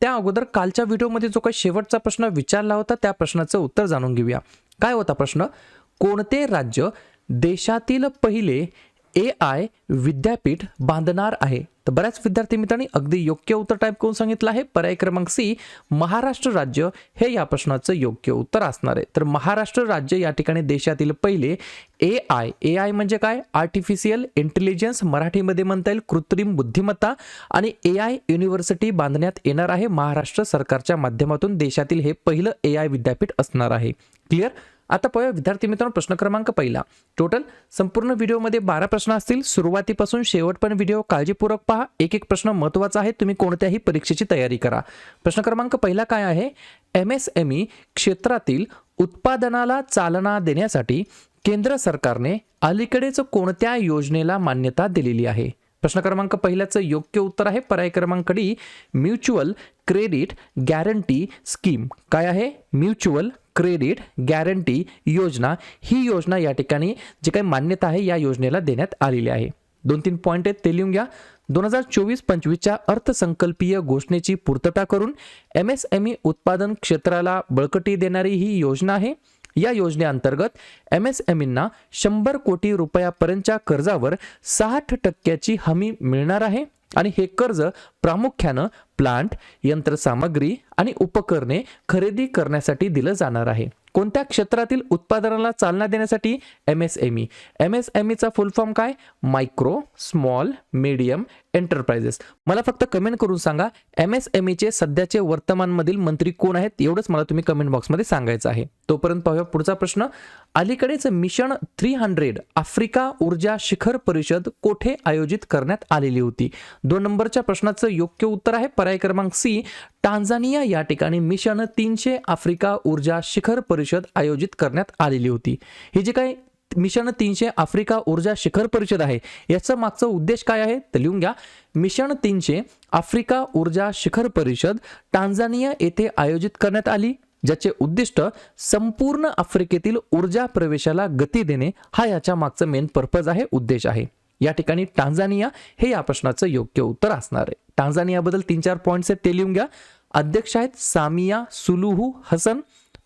त्या अगोदर कालच्या व्हिडिओमध्ये जो काही शेवटचा प्रश्न विचारला होता त्या प्रश्नाचं उत्तर जाणून घेऊया. काय होता प्रश्न? कोणते राज्य देशातील पहिले ए आय विद्यापीठ बांधणार आहे. तर बऱ्याच विद्यार्थी मित्रांनी अगदी योग्य उत्तर टाईप करून सांगितलं आहे. पर्याय क्रमांक सी महाराष्ट्र राज्य हे या प्रश्नाचं योग्य उत्तर असणार आहे. तर महाराष्ट्र राज्य या ठिकाणी देशातील पहिले ए आय. ए आय म्हणजे काय? आर्टिफिशियल इंटेलिजन्स मराठीमध्ये म्हणता येईल कृत्रिम बुद्धिमत्ता आणि ए आय युनिव्हर्सिटी बांधण्यात येणार आहे. महाराष्ट्र सरकारच्या माध्यमातून देशातील हे पहिलं ए आय विद्यापीठ असणार आहे. क्लिअर आता पाहूया विद्यार्थी मित्रांनो प्रश्न क्रमांक पहिला. टोटल संपूर्ण व्हिडिओमध्ये बारा प्रश्न असतील. सुरुवातीपासून शेवटपर्यंत व्हिडिओ काळजीपूर्वक पहा. एक एक प्रश्न महत्त्वाचा आहे. तुम्ही कोणत्याही परीक्षेची तयारी करा. प्रश्न क्रमांक पहिला काय आहे? एम एस एम ई क्षेत्रातील उत्पादनाला चालना देण्यासाठी केंद्र सरकारने अलीकडेच कोणत्या योजनेला मान्यता दिलेली आहे? प्रश्न क्रमांक पहिल्याचं योग्य उत्तर आहे. पर्याय क्रमांक D mutual credit guarantee scheme. काय आहे? म्युच्युअल क्रेडिट गॅरंटी योजना ही योजना या ठिकाणी जी काही मान्यता आहे या योजनेला देण्यात आलेली आहे. दोन तीन पॉईंट आहेत ते लिहून घ्या. दोन हजार चोवीस पंचवीसच्या अर्थसंकल्पीय घोषणेची पूर्तता करून एम एस एम ई उत्पादन क्षेत्राला बळकटी देणारी ही योजना आहे. या योजनेअंतर्गत एम एस एम ईंना शंभर कोटी रुपयापर्यंतच्या कर्जावर साठ टक्क्याची हमी मिळणार आहे. आणि हे कर्ज प्रामुख्यानं प्लांट यंत्रसामग्री आणि उपकरणे खरेदी करण्यासाठी दिलं जाणार आहे. कोणत्या क्षेत्रातील उत्पादनाला चालना देण्यासाठी? M S M E M S M Icha full form काय? मायक्रो स्मॉल मीडियम एंटरप्राइजेस मला फक्त कमेंट करून सांगा एम एस एम ईचे सध्याचे वर्तमानमधील मंत्री कोण आहेत एवढंच मला तुम्ही कमेंट बॉक्समध्ये सांगायचं आहे. तोपर्यंत पाहूया पुढचा प्रश्न. अलीकडेच मिशन थ्री हंड्रेड आफ्रिका ऊर्जा शिखर परिषद कोठे आयोजित करण्यात आलेली होती? दोन नंबरच्या प्रश्नाचं योग्य उत्तर आहे पर्याय क्रमांक सी टांझानिया या ठिकाणी मिशन तीनशे आफ्रिका ऊर्जा शिखर परिषद आयोजित करण्यात आलेली होती. ही जी काही मिशन तीनशे आफ्रिका ऊर्जा शिखर परिषद आहे. याचा मागचा उद्देश काय आहे? तर लिहून घ्या. मिशन तीनशे आफ्रिका ऊर्जा शिखर परिषद टांझानिया येथे आयोजित करण्यात आली ज्याचे उद्दिष्ट संपूर्ण आफ्रिकेतील ऊर्जा प्रवेशाला गती देणे हा याच्या मागचा मेन पर्पज आहे उद्देश आहे. या ठिकाणी टांझानिया हे या प्रश्नाचं योग्य उत्तर असणार आहे. टांझानियाबद्दल तीन चार पॉईंट्स आहेत ते लिहून घ्या. अध्यक्ष आहेत सामिया सुलुहू हसन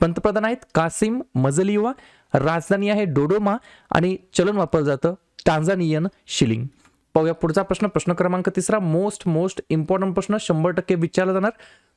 पंतप्रधान आहेत कासिम मजलिवा राजधानी आहे डोडोमा आणि चलन वापरलं जातं टांझानियन शिलिंग. पाहूया पुढचा प्रश्न. प्रश्न क्रमांक तिसरा. मोस्ट मोस्ट इम्पॉर्टंट प्रश्न शंभर टक्के विचारला जाणार.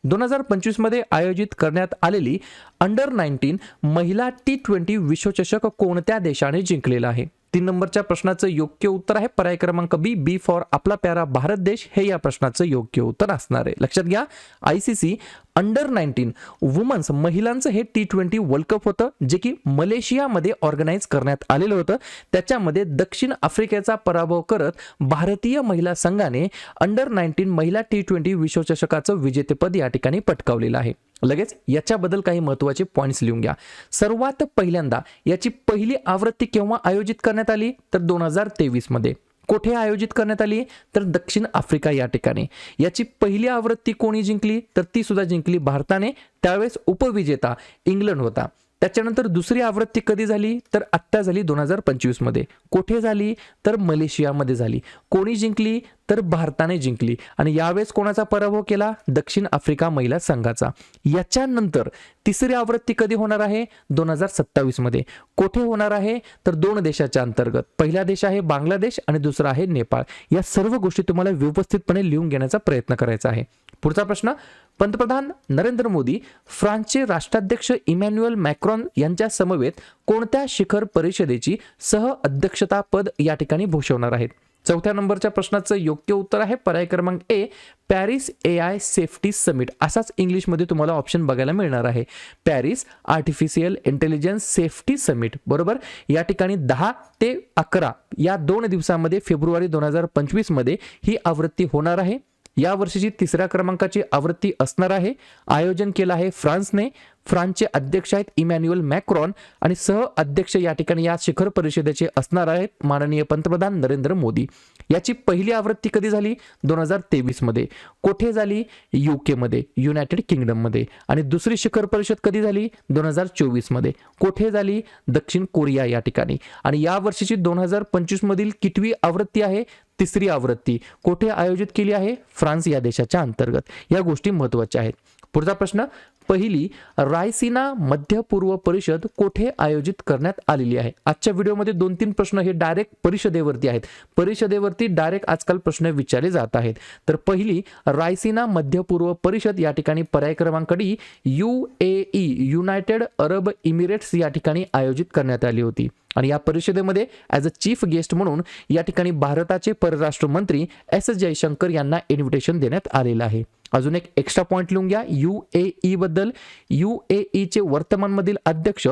दोन हजार पंचवीसमध्ये आयोजित करण्यात आलेली अंडर नाईन्टीन महिला टी ट्वेंटी विश्वचषक कोणत्या देशाने जिंकलेला आहे? तीन नंबरच्या प्रश्नाचं योग्य उत्तर आहे पर्याय क्रमांक बी. बी फॉर आपला प्यारा भारत देश. हे या प्रश्नाचं योग्य उत्तर असणार आहे. लक्षात घ्या. I C C under nineteen women's महिलांचं हे टी ट्वेंटी वर्ल्ड कप होतं जे की मलेशियामध्ये ऑर्गनाईज करण्यात आलेलं होतं. त्याच्यामध्ये दक्षिण आफ्रिकेचा पराभव करत भारतीय महिला संघाने अंडर नाईन्टीन महिला टी ट्वेंटी विश्वचषकाचं विजेतेपद या ठिकाणी पटकावलेलं आहे. लगेच याच्याबद्दल काही महत्त्वाचे पॉईंट्स लिहून घ्या. सर्वात पहिल्यांदा याची पहिली आवृत्ती केव्हा आयोजित करण्यात आली? तर दोन हजार तेवीसमध्ये. कोठे आयोजित करण्यात आली? तर दक्षिण आफ्रिका या ठिकाणी. याची पहिली आवृत्ती कोणी जिंकली? तर ती सुद्धा जिंकली भारताने. त्यावेळेस उपविजेता इंग्लंड होता. त्याच्यानंतर दुसरी आवृत्ती कधी झाली? तर आत्ता झाली दोन हजार पंचवीसमध्ये कोठे झाली? तर मलेशियामध्ये झाली. कोणी जिंकली? तर भारताने जिंकली. आणि यावेळेस कोणाचा पराभव केला? दक्षिण आफ्रिका महिला संघाचा. याच्यानंतर तिसरी आवृत्ती कधी होणार आहे? दोन हजार सत्तावीसमध्ये कोठे होणार आहे? तर दोन देशाच्या अंतर्गत. पहिला देश आहे बांगलादेश आणि दुसरा आहे नेपाळ. या सर्व गोष्टी तुम्हाला व्यवस्थितपणे लिहून घेण्याचा प्रयत्न करायचा आहे. पुढचा प्रश्न पंतप्रधान नरेंद्र मोदी फ्रान्सचे राष्ट्राध्यक्ष इमॅन्युअल मॅक्रॉन यांच्या समवेत कोणत्या शिखर परिषदेची सह अध्यक्षता पद या ठिकाणी भूषवणार आहेत? चौथ्या नंबरच्या प्रश्नाचं योग्य उत्तर आहे पर्याय क्रमांक A Paris A I safety summit. असाच इंग्लिशमध्ये तुम्हाला ऑप्शन बघायला मिळणार आहे. Paris artificial intelligence safety summit बरोबर? या ठिकाणी दहा ते अकरा या दोन दिवसामध्ये फेब्रुवारी दोन हजार पंचवीसमध्ये ही आवृत्ती होणार आहे. या वर्षीची तिसऱ्या क्रमांकाची आवृत्ती असणार आहे. आयोजन केलं आहे फ्रान्सने. फ्रान्सचे अध्यक्ष आहेत इमॅन्युअल मॅक्रॉन आणि सह अध्यक्ष या ठिकाणी या शिखर परिषदेचे असणार आहेत माननीय पंतप्रधान नरेंद्र मोदी. याची पहिली आवृत्ती कधी झाली? दोन हजार तेवीसमध्ये. कोठे झाली? युकेमध्ये युनायटेड किंगडममध्ये. आणि दुसरी शिखर परिषद कधी झाली? दोन हजार चोवीसमध्ये. कोठे झाली? दक्षिण कोरिया या ठिकाणी. आणि या वर्षीची दोन हजार पंचवीसमधील कितवी आवृत्ती आहे? तिसरी आवृत्ती कोठे आयोजित केली आहे? फ्रान्स या देशाच्या अंतर्गत. या गोष्टी महत्त्वाच्या आहेत. पुढचा प्रश्न पहिली रायसिना मध्य पूर्व परिषद कोठे आयोजित करण्यात आलेली आहे? आजच्या व्हिडिओमध्ये दोन तीन प्रश्न हे डायरेक्ट परिषदेवरती आहेत. परिषदेवरती डायरेक्ट आजकाल प्रश्न विचारले जात आहेत. तर पहिली रायसिना मध्य पूर्व परिषद या ठिकाणी पर्याय क्रमांक D U A E united Arab emirates या ठिकाणी आयोजित करण्यात आली होती. आणि या परिषदेमध्ये ॲज अ चीफ गेस्ट म्हणून या ठिकाणी भारताचे परराष्ट्र मंत्री एस जयशंकर यांना इन्व्हिटेशन देण्यात आलेलं आहे. अजून एक एक्स्ट्रा पॉईंट लिहून घ्या. यू ए ई बद्दल. यू ए ईचे वर्तमानमधील अध्यक्ष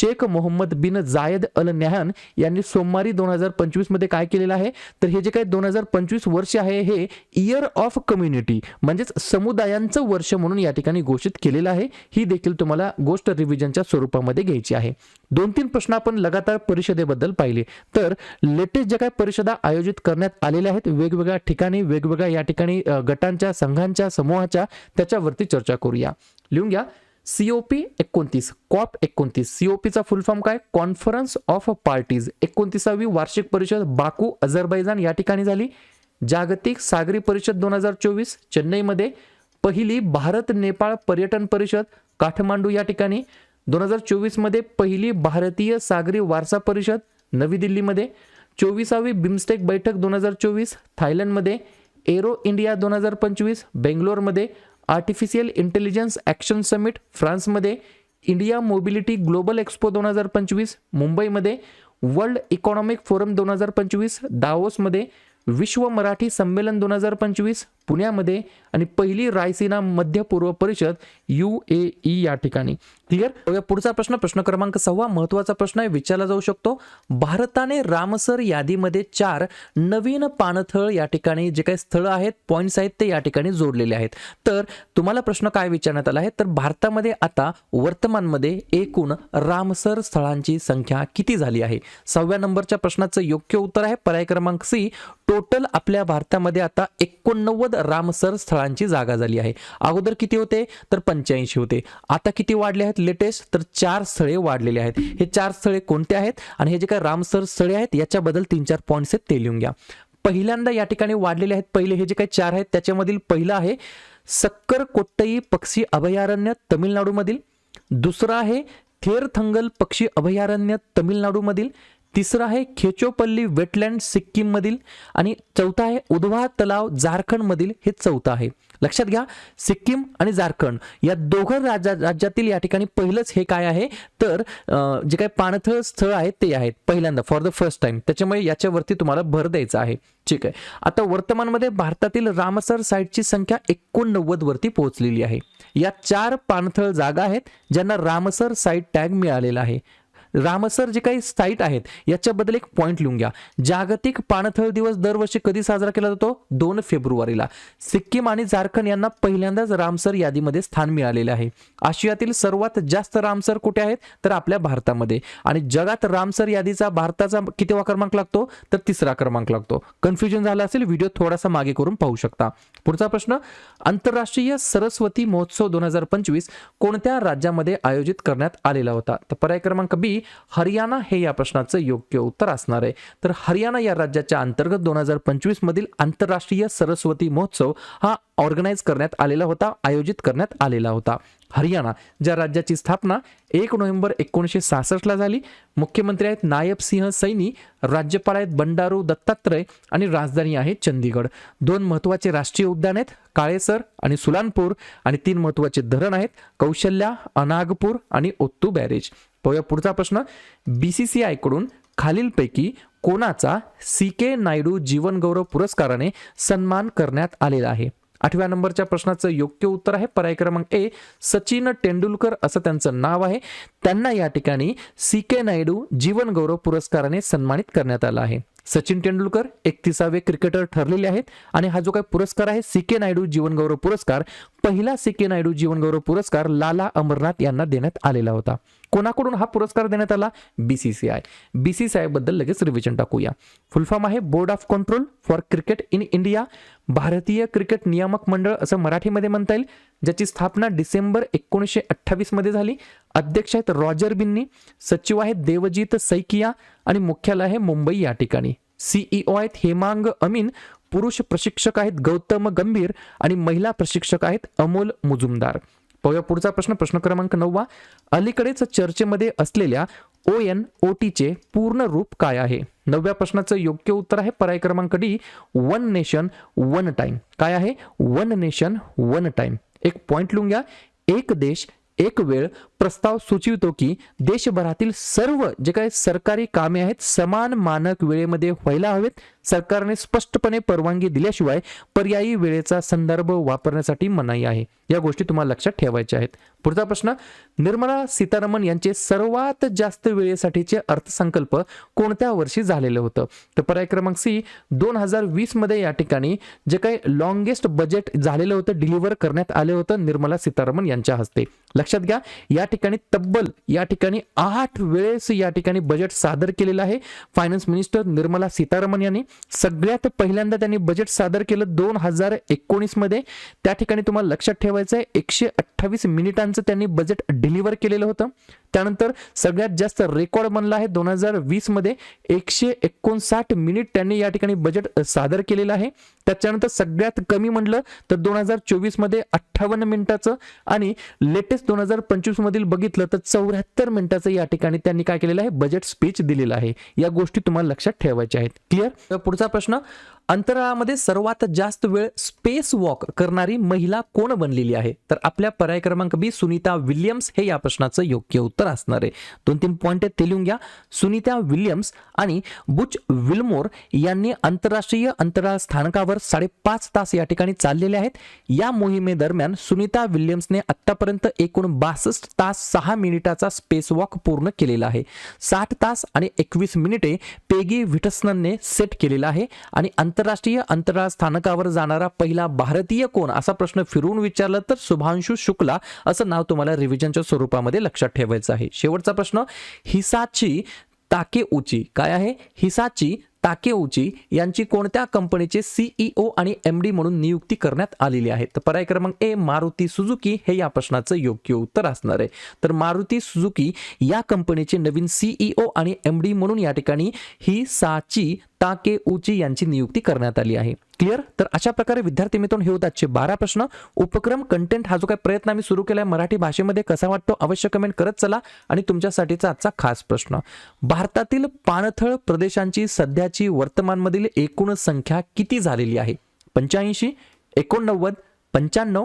शेख मोहम्मद बिन जायद अल न्याहन यांनी सोमवारी दोन हजार पंचवीसमध्ये काय केलेलं आहे? तर हे जे काही दोन हजार पंचवीस वर्ष आहे हे इयर ऑफ कम्युनिटी म्हणजेच समुदायांचं वर्ष म्हणून या ठिकाणी घोषित केलेलं आहे. ही देखील तुम्हाला गोष्ट रिव्हिजनच्या स्वरूपामध्ये घ्यायची आहे. दोन तीन प्रश्न आपण लगातार परिषदेबद्दल पाहिले. तर लेटेस्ट ज्या काही परिषदा आयोजित करण्यात आलेल्या आहेत वेगवेगळ्या ठिकाणी वेगवेगळ्या या ठिकाणी गटांच्या संघांच्या समूहाच्या त्याच्यावरती चर्चा करूया. लिहून घ्या. सीओपी एकोणतीस. कॉप एकोणतीस. सीओपीचा फुल फॉर्म काय? कॉन्फरन्स ऑफ पार्टीज एकोणतीसावी वार्षिक परिषद बाकू अझरबैजान या ठिकाणी झाली. जागतिक सागरी परिषद दोन हजार चोवीस. चेन्नईमध्ये पहिली भारत नेपाळ पर्यटन परिषद काठमांडू या ठिकाणी. दोन हजार चोवीसमध्ये पहिली भारतीय सागरी वारसा परिषद नवी दिल्लीमध्ये. चोवीसावी बिमस्टेक बैठक दोन हजार चोवीस थायलंडमध्ये. एरो इंडिया दोन हजार पंचवीस बेंगलोरमध्ये आर्टिफिशियल इंटेलिजन्स ॲक्शन समिट फ्रान्समध्ये इंडिया मोबिलिटी ग्लोबल एक्सपो दोन हजार पंचवीस मुंबईमध्ये वर्ल्ड इकॉनॉमिक फोरम दोन हजार पंचवीस दाओसमध्ये विश्व मराठी संमेलन दोन हजार पंचवीस पुण्यामध्ये आणि पहिली रायसीना मध्य पूर्व परिषद यू ए ई या ठिकाणी. क्लिअर पुढचा प्रश्न. प्रश्न क्रमांक सव्वा. महत्त्वाचा प्रश्न आहे. विचारला जाऊ शकतो. भारताने रामसर यादीमध्ये चार नवीन पाणथळ या ठिकाणी जे काही स्थळं आहेत पॉईंट्स आहेत ते या ठिकाणी जोडलेले आहेत. तर तुम्हाला प्रश्न काय विचारण्यात आला आहे? तर भारतामध्ये आता वर्तमानमध्ये एकूण रामसर स्थळांची संख्या किती झाली आहे? सहाव्या नंबरच्या प्रश्नाचं योग्य उत्तर आहे. पर्याय क्रमांक सी. टोटल आपल्या भारतामध्ये आता एकोणनव्वद रामसर स्थळांची जागा झाली आहे. अगोदर किती होते? तर पंच्याऐंशी होते. आता किती वाढले आहेत? लेटेस्ट तर चार स्थळे वाढलेले आहेत. हे चार स्थळे कोणते आहेत? आणि हे जे काही रामसर स्थळे आहेत याच्याबद्दल तीन चार पॉईंट्स आहेत ते लिहून घ्या. पहिल्यांदा या ठिकाणी वाढलेले आहेत पहिले हे जे काही चार आहेत त्याच्यामधील पहिलं आहे सक्कर कोट्टई पक्षी अभयारण्य तमिळनाडूमधील. दुसरं आहे थेरथंगल पक्षी अभयारण्य तमिळनाडूमधील. तिसरं आहे खेचोपल्ली वेटलँड सिक्कीममधील आणि चौथा आहे उधवा तलाव झारखंडमधील हे चौथं आहे. लक्षात घ्या सिक्कीम आणि झारखंड या दोघं राज्या राज्यातील या ठिकाणी पहिलंच हे काय आहे? तर जे काही पाणथळ स्थळ आहेत ते आहेत. पहिल्यांदा फॉर द फर्स्ट टाइम त्याच्यामुळे याच्यावरती तुम्हाला भर द्यायचा आहे. ठीक आहे. आता वर्तमानमध्ये भारतातील रामसर साईटची संख्या एकोणनव्वद वरती पोहोचलेली आहे. या चार पाणथळ जागा आहेत ज्यांना रामसर साईट टॅग मिळालेला आहे. रामसर जे काही साईट आहेत याच्याबद्दल एक पॉईंट लिहून घ्या. जागतिक पाणथळ दिवस दरवर्षी कधी साजरा केला जातो? दोन फेब्रुवारीला. सिक्कीम आणि झारखंड यांना पहिल्यांदाच रामसर यादीमध्ये स्थान मिळालेले आहे. आशियातील सर्वात जास्त रामसर कुठे आहेत? तर आपल्या भारतामध्ये. आणि जगात रामसर यादीचा भारताचा कितीवा क्रमांक लागतो? तर तिसरा क्रमांक लागतो. कन्फ्युजन झालं असेल व्हिडिओ थोडासा मागे करून पाहू शकता. पुढचा प्रश्न आंतरराष्ट्रीय सरस्वती महोत्सव दोन हजार पंचवीस कोणत्या राज्यामध्ये आयोजित करण्यात आलेला होता? तर पर्याय क्रमांक बी हरियाणा हे या प्रश्नाचं योग्य उत्तर असणार आहे. तर हरियाणा या राज्याच्या अंतर्गत दोन हजार पंचवीस मधील आंतरराष्ट्रीय सरस्वती महोत्सव हा ऑर्गनाईज करण्यात आलेला होता आयोजित करण्यात आलेला होता. हरियाणा ज्या राज्याची स्थापना एक नोव्हेंबर एकोणीसशे सहासष्टला झाली मुख्यमंत्री आहेत नायब सिंह सैनी राज्यपाल आहेत बंडारू दत्तात्रय आणि राजधानी आहे चंदीगड दोन महत्त्वाचे राष्ट्रीय उद्यान आहेत काळेसर आणि सुलानपूर आणि तीन महत्त्वाचे धरण आहेत कौशल्या अनागपूर आणि ओत्तू बॅरेज. पाहूया पुढचा प्रश्न. बी सी सी कडून खालीलपैकी कोणाचा सी के नायडू जीवनगौरव पुरस्काराने सन्मान करण्यात आलेला आहे? आठव्या नंबरच्या प्रश्नाचं योग्य उत्तर आहे. पर्याय क्रमांक ए सचिन तेंडुलकर असं त्यांचं नाव आहे. त्यांना या ठिकाणी सी के नायडू जीवनगौरव पुरस्काराने सन्मानित करण्यात आलं आहे. सचिन तेंडुलकर एकतीसावे क्रिकेटर ठरलेले आहेत आणि हा जो काही पुरस्कार आहे सी के नायडू जीवनगौरव पुरस्कार पहिला सी के नायडू जीवनगौरव पुरस्कार लाला अमरनाथ यांना देण्यात आलेला होता. कोणाकडून हा पुरस्कार देण्यात आला? B C C I B C C बद्दल लगेच रिव्हिजन टाकूया. फुलफॉर्म आहे board of control for cricket in India भारतीय क्रिकेट नियामक मंडळ असं मराठीमध्ये म्हणता येईल ज्याची स्थापना डिसेंबर एकोणीसशे अठ्ठावीसमध्ये झाली. अध्यक्ष आहेत रॉजर बिन्नी सचिव आहेत देवजीत सैकिया आणि मुख्यालय आहे मुंबई या ठिकाणी. सीईओ आहेत हेमांग अमीन पुरुष प्रशिक्षक आहेत गौतम गंभीर आणि महिला प्रशिक्षक आहेत अमोल मुजुमदार. पाहूया पुढचा प्रश्न प्रश्न क्रमांक नववा. अलीकडेच चर्चेमध्ये असलेल्या ओ एन ओ टीचे पूर्ण रूप काय आहे? नवव्या प्रश्नाचं योग्य उत्तर आहे पर्याय क्रमांक D one nation one time. काय आहे? One nation one time. एक पॉइंट लिहून घ्या. एक देश एक वेळ प्रस्ताव सुचवितो की देशभरातील सर्व जे काही सरकारी कामे आहेत समान मानक वेळेमध्ये व्हायला हवेत. सरकारने स्पष्टपणे परवानगी दिल्याशिवाय पर्यायी वेळेचा संदर्भ वापरण्यासाठी मनाई आहे. या गोष्टी तुम्हाला लक्षात ठेवायच्या आहेत. पुढचा प्रश्न निर्मला सीतारामन यांचे सर्वात जास्त वेळेसाठीचे अर्थसंकल्प कोणत्या वर्षी झालेलं होतं? तर पर्याय क्रमांक सी दोन हजार वीसमध्ये या ठिकाणी जे काही लॉंगेस्ट बजेट झालेलं होतं डिलिव्हर करण्यात आलं होतं निर्मला सीतारामन यांच्या हस्ते. लक्षात घ्या या ठिकाणी तब्बल या ठिकाणी आठ वेळेस या ठिकाणी बजेट सादर केलेलं आहे. फायनान्स मिनिस्टर निर्मला सीतारामन यांनी सगळ्यात पहिल्यांदा त्यांनी बजेट सादर केलं दोन हजार एकोणीसमध्ये. त्या ठिकाणी तुम्हाला लक्षात ठेवायचं आहे एकशे अठ्ठावीस मिनिटांचं त्यांनी बजेट डिलिव्हर केलेलं होतं. त्यानंतर सगळ्यात जास्त रेकॉर्ड बनला आहे दोन हजार वीसमध्ये. एकशे एकोणसाठ मिनिट त्यांनी या ठिकाणी बजेट सादर केलेलं आहे. त्याच्यानंतर सगळ्यात कमी म्हणलं तर दोन हजार चोवीसमध्ये अठ्ठावन्न मिनिटाचं आणि लेटेस्ट दोन हजार पंचवीसमधील बघितलं तर चौऱ्याहत्तर मिनिटाचं या ठिकाणी त्यांनी काय केलेलं आहे? बजेट स्पीच दिलेलं आहे. या गोष्टी तुम्हाला लक्षात ठेवायच्या आहेत. क्लिअर पुढचा प्रश्न अंतराळामध्ये सर्वात जास्त वेळ स्पेस वॉक करणारी महिला कोण बनलेली आहे? तर आपल्या पर्याय क्रमांक बी सुनीता विल्यम्स हे या प्रश्नाचं योग्य उत्तर असणार आहे. दोन तीन पॉईंट आहेत ते लिहून घ्या. सुनीता विल्यम्स आणि बुच विल्मोर यांनी आंतरराष्ट्रीय अंतराळ स्थानकावर साडेपाच तास या ठिकाणी चाललेले आहेत. या मोहिमेदरम्यान सुनीता विल्यम्सने आत्तापर्यंत एकूण बासष्ट तास सहा मिनिटाचा स्पेस वॉक पूर्ण केलेला आहे. साठ तास आणि एकवीस मिनिटे पेगी व्हिटसनने सेट केलेला आहे आणि आंतरराष्ट्रीय अंतराळ स्थानकावर जाणारा पहिला भारतीय कोण असा प्रश्न फिरून विचारला तर शुभांशु शुक्ला असं नाव तुम्हाला रिव्हिजनच्या स्वरूपामध्ये लक्षात ठेवायचं आहे. शेवटचा प्रश्न हिसाची ताके उची काय आहे? हिसाची ताकेउची यांची कोणत्या कंपनीचे सीईओ आणि एम डी म्हणून नियुक्ती करण्यात आलेली आहे? तर पर्याय क्रमांक ए मारुती सुझुकी. हे या प्रश्नाचं योग्य उत्तर असणार आहे. तर मारुती सुझुकी या कंपनीचे नवीन सीईओ आणि एम डी म्हणून या ठिकाणी ही साची टाके उची यांची नियुक्ती करण्यात आली आहे. क्लिअर? तर अशा प्रकारे विद्यार्थी मित्रांनो हे होत आजचे बारा प्रश्न. उपक्रम कंटेंट हा जो काही प्रयत्न आम्ही सुरू केलाय मराठी भाषेमध्ये कसा वाटतो अवश्य कमेंट करत चला. आणि तुमच्यासाठीचा आजचा खास प्रश्न. भारतातील पाणथळ प्रदेशांची सध्याची वर्तमानमधील एकूण संख्या किती झालेली आहे? पंच्याऐंशी एकोणनव्वद पंच्याण्णव